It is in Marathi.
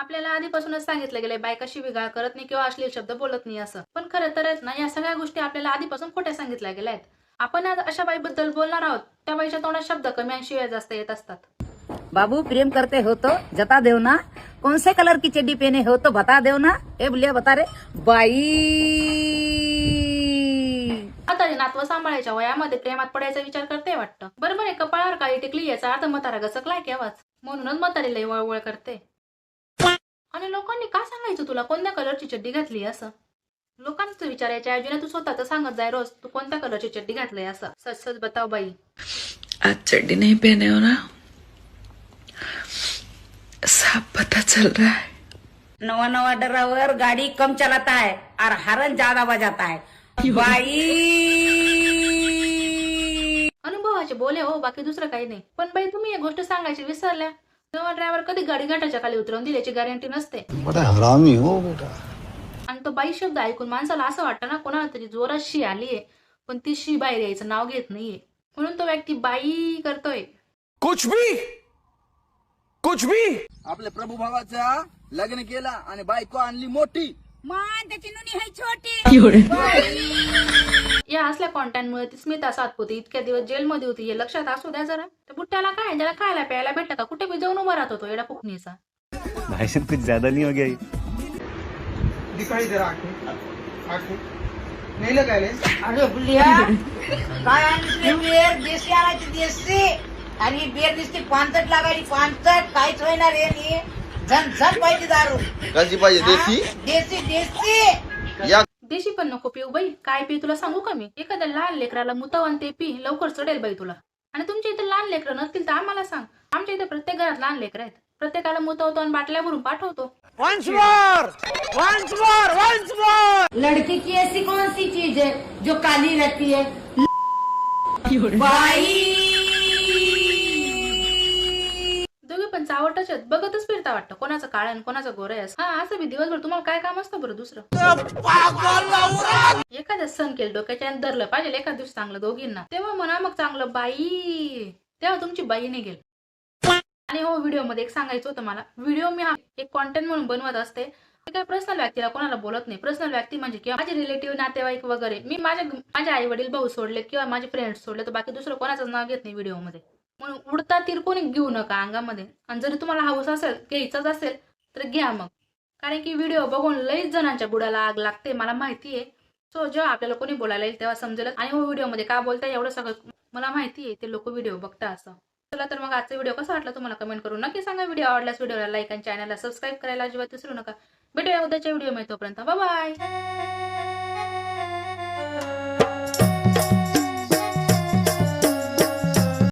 आपल्याला आधीपासूनच सांगितलं गेलंय बायका शिवीगाळ करत नाही किंवा अश्लील शब्द बोलत नाही असं. पण खरं तर ना या सगळ्या गोष्टी आपल्याला आधीपासून खोट्या सांगितल्या गेल्या आहेत आपण आज अशा बाईबद्दल बोलणार आहोत त्या बाईच्या तोंडात शब्द कमी आणि शिवाय जास्त येत असतात. बाबू प्रेम करते हो तो जता देव ना. कौन से कलर की चड्डी पहने हो तो बता देव ना. ए बुलिया बता रे. बाई! आता नातवं सांभाळायच्या वयामध्ये प्रेमात पडायचा विचार करते वाटतं. बरोबर आहे कपाळावर काळी टिकली याचा अर्थ म्हातारा गचकलाय केव्हाच. म्हणूनच म्हातारीला लई वळवळ करते. लोकांनी का सांगायचं तुला? कोणत्या कलरची चड्डी घातली असं? लोकांचं विचारायच्या ऐवजी ना तू स्वतः तर सांगत जाय रोज तू कोणत्या कलरची चड्डी घातली असं? सच सच बताव बाई. आज चड्डी नहीं पहने हो ना? साफ पता चल रहा है। नवा नवा ड्राइवर गाड़ी कम चलाता है और हरन ज्यादा बजाता है। बाई! अनुभवाचे बोले हो बाकी दुसरं काही नाही. पण बाई तुम्ही एक गोष्ट सांगायची विसरल्या. तेव्हा ड्रायव्हर कधी गाडी घाटाच्या खाली उतरवून दिल्याची गॅरंटी नसते. बड़ा हरामी हो बेटा. आणि तो बाई शब्द ऐकून माणसाला असं वाटतं ना कोणाला तरी जोरात शी आलीये पण ती शी बाहेर यायचं नाव घेत नाहीये. म्हणून तो व्यक्ती बाई करतोय. कुछ भी! कुछ भी! आपल्या प्रभू भावाचा लग्न केला आणि बायको आणली मोठी. मान त्याची नुनी है छोटी. या असल्या कॉन्टॅक्टमुळे ती स्मिता सातपुते इतक्या दिवस जेलमध्ये होती हे लक्षात असू द्या जरा. त्या बुट्ट्याला काय त्याला खायला प्यायला भेटतं का? कुठे बी जाऊन उभा राहत होतो एडा फुकणीचा. भाई साहब कुछ ज्यादा नहीं हो गया ये? दिखाई दे रहा आंखें. आंखें. नहीं लगा ले अरे बुलिया काय आणली बेर देशी आणायची देशी आणि बेर दिसते पानसट लागायची पानसट काहीच होईना रे नी. झन झन पाहिजे दारू. कशी पाहिजे देशी? देशी देशी. या देशी पण नको पिऊ बाई. काय पी तुला सांगू का मी? एखाद्या लहान लेकराला मुतवन ते पी लवकर चढेल बाई तुला. आणि तुमच्या इथे लहान लेकरं नसतील तर आम्हाला सांग. आमच्या इथे प्रत्येक घरात लहान लेकरं आहेत. प्रत्येकाला मुतवतो आणि बाटल्या भरून पाठवतो. लड़की की ऐसी कौन सी चीज है जो काली रहती है? दोघे पण चावटच बघतच फिरता वाटतं. कोणाचं काळ आणि कोणाचं गोर आहे हा असं बी दिवसभर तुम्हाला काय काम असतं बरं दुसरं? एखाद्या सण केलं डोक्याच्या आणि धरलं पाहिजे एखाद दिवस चांगलं दोघींना. तेव्हा म्हणा मग चांगलं बाई. तेव्हा तुमची बाई निघेल आणि हो व्हिडिओमध्ये एक सांगायचं होतं मला. व्हिडिओ मी हा एक कॉन्टेंट म्हणून बनवत असते. काय पर्सनल व्यक्तीला कोणाला बोलत नाही. पर्सनल व्यक्ती म्हणजे किंवा माझे रिलेटिव्ह नातेवाईक वगैरे. मी माझ्या माझे आई वडील भाऊ सोडले किंवा माझे फ्रेंड्स सोडले तर बाकी दुसरं कोणाचं नाव घेत नाही व्हिडिओमध्ये. म्हणून उडता तीर कोणी घेऊ नका अंगामध्ये. आणि जरी तुम्हाला हाऊस असेल घ्यायचाच असेल तर घ्या मग. कारण की व्हिडिओ बघून लईच जणांच्या बुडाला आग लागते मला माहिती आहे. सो जेव्हा आपल्याला कोणी बोलायला येईल तेव्हा समजेल आणि हो व्हिडिओमध्ये का बोलताय एवढं सगळं मला माहिती आहे ते लोक व्हिडिओ बघता असं. चला तर मग आजचा व्हिडिओ कसा वाटला तुम्हाला कमेंट करून नक्की सांगा. व्हिडिओ आवडल्यास व्हिडिओला लाईक आणि चॅनलला सबस्क्राईब करायला अजिबात विसरू नका. भेटूया उद्याच्या व्हिडिओ मिळतोपर्यंत बाय